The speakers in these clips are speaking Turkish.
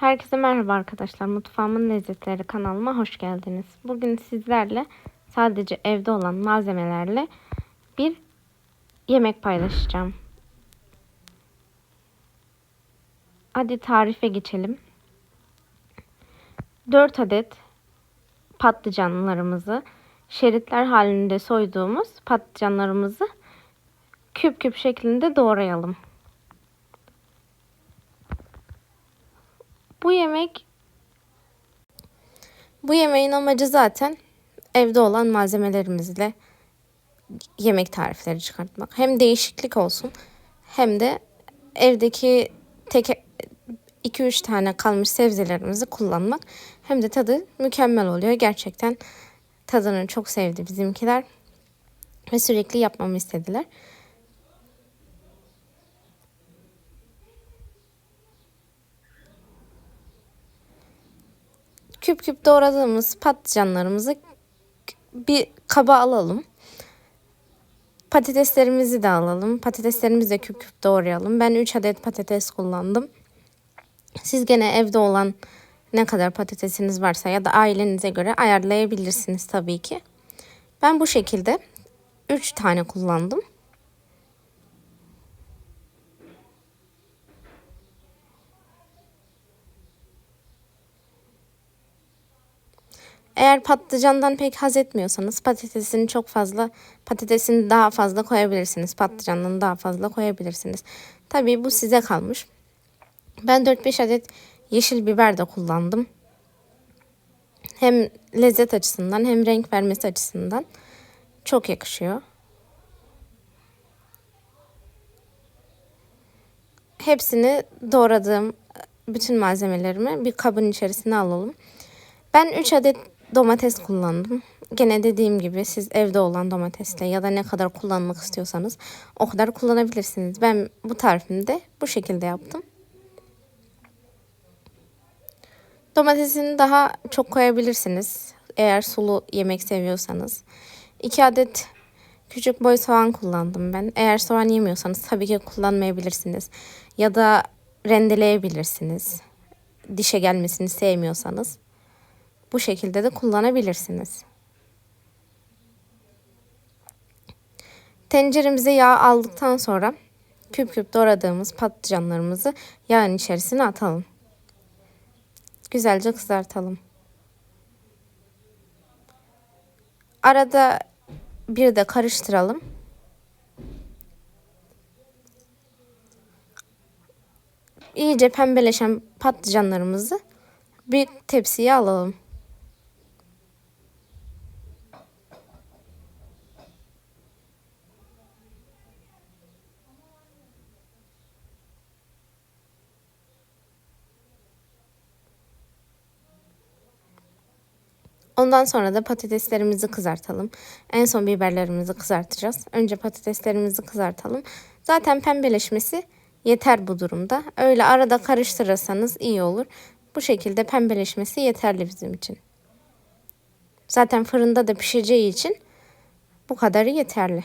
Herkese merhaba arkadaşlar. Mutfağımın Lezzetleri kanalıma hoş geldiniz. Bugün sizlerle sadece evde olan malzemelerle bir yemek paylaşacağım. Hadi tarife geçelim. 4 adet patlıcanlarımızı şeritler halinde soyduğumuz patlıcanlarımızı küp küp şeklinde doğrayalım. Bu yemek bu yemeğin amacı zaten evde olan malzemelerimizle yemek tarifleri çıkartmak. Hem değişiklik olsun hem de evdeki tek 2-3 tane kalmış sebzelerimizi kullanmak hem de tadı mükemmel oluyor. Gerçekten tadını çok sevdi bizimkiler ve sürekli yapmamı istediler. Küp küp doğradığımız patlıcanlarımızı bir kaba alalım. Patateslerimizi de alalım. Patateslerimizi de küp küp doğrayalım. Ben 3 adet patates kullandım. Siz gene evde olan ne kadar patatesiniz varsa ya da ailenize göre ayarlayabilirsiniz tabii ki. Ben bu şekilde 3 tane kullandım. Eğer patlıcandan pek haz etmiyorsanız patatesini çok fazla patatesini daha fazla koyabilirsiniz. Patlıcandan daha fazla koyabilirsiniz. Tabii bu size kalmış. Ben 4-5 adet yeşil biber de kullandım. Hem lezzet açısından hem renk vermesi açısından çok yakışıyor. Hepsini doğradığım bütün malzemelerimi bir kabın içerisine alalım. Ben 3 adet domates kullandım. Gene dediğim gibi siz evde olan domatesle ya da ne kadar kullanmak istiyorsanız o kadar kullanabilirsiniz. Ben bu tarifimde bu şekilde yaptım. Domatesini daha çok koyabilirsiniz. Eğer sulu yemek seviyorsanız. 2 adet küçük boy soğan kullandım ben. Eğer soğan yemiyorsanız tabii ki kullanmayabilirsiniz. Ya da rendeleyebilirsiniz. Dişe gelmesini sevmiyorsanız. Bu şekilde de kullanabilirsiniz. Tenceremize yağ aldıktan sonra küp küp doğradığımız patlıcanlarımızı yağın içerisine atalım. Güzelce kızartalım. Arada bir de karıştıralım. İyice pembeleşen patlıcanlarımızı bir tepsiye alalım. Ondan sonra da patateslerimizi kızartalım. En son biberlerimizi kızartacağız. Önce patateslerimizi kızartalım. Zaten pembeleşmesi yeter bu durumda. Öyle arada karıştırırsanız iyi olur. Bu şekilde pembeleşmesi yeterli bizim için. Zaten fırında da pişeceği için bu kadarı yeterli.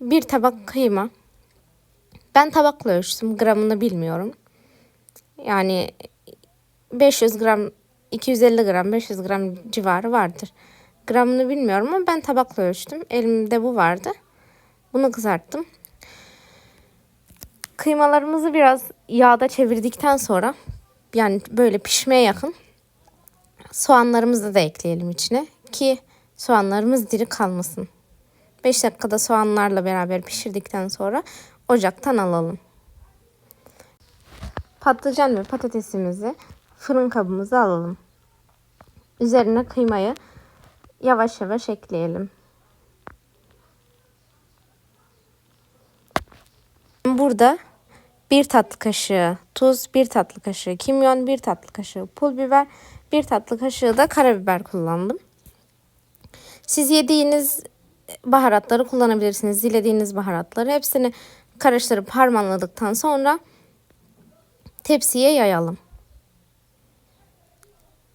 Bir tabak kıyma, ben tabakla ölçtüm. Gramını bilmiyorum. Yani 500 gram, 250 gram, 500 gram civarı vardır. Gramını bilmiyorum ama ben tabakla ölçtüm. Elimde bu vardı. Bunu kızarttım. Kıymalarımızı biraz yağda çevirdikten sonra yani böyle pişmeye yakın soğanlarımızı da ekleyelim içine ki soğanlarımız diri kalmasın. 5 dakikada soğanlarla beraber pişirdikten sonra ocaktan alalım. Patlıcan ve patatesimizi fırın kabımıza alalım. Üzerine kıymayı yavaş yavaş ekleyelim. Burada bir tatlı kaşığı tuz, bir tatlı kaşığı kimyon, bir tatlı kaşığı pul biber, bir tatlı kaşığı da karabiber kullandım. Siz yediğiniz baharatları kullanabilirsiniz. Dilediğiniz baharatları. Hepsini karıştırıp harmanladıktan sonra tepsiye yayalım.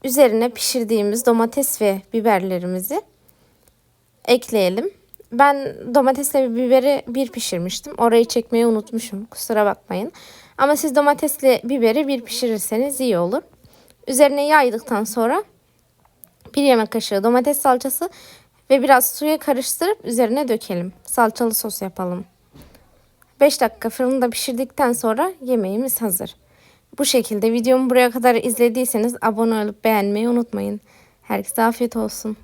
Üzerine pişirdiğimiz domates ve biberlerimizi ekleyelim. ben domatesle biberi bir pişirmiştim. Orayı çekmeyi unutmuşum. Kusura bakmayın. Ama siz domatesle biberi bir pişirirseniz iyi olur. Üzerine yaydıktan sonra bir yemek kaşığı domates salçası ve biraz suya karıştırıp üzerine dökelim. Salçalı sos yapalım. 5 dakika fırında pişirdikten sonra yemeğimiz hazır. Bu şekilde videomu buraya kadar izlediyseniz abone olup beğenmeyi unutmayın. Herkese afiyet olsun.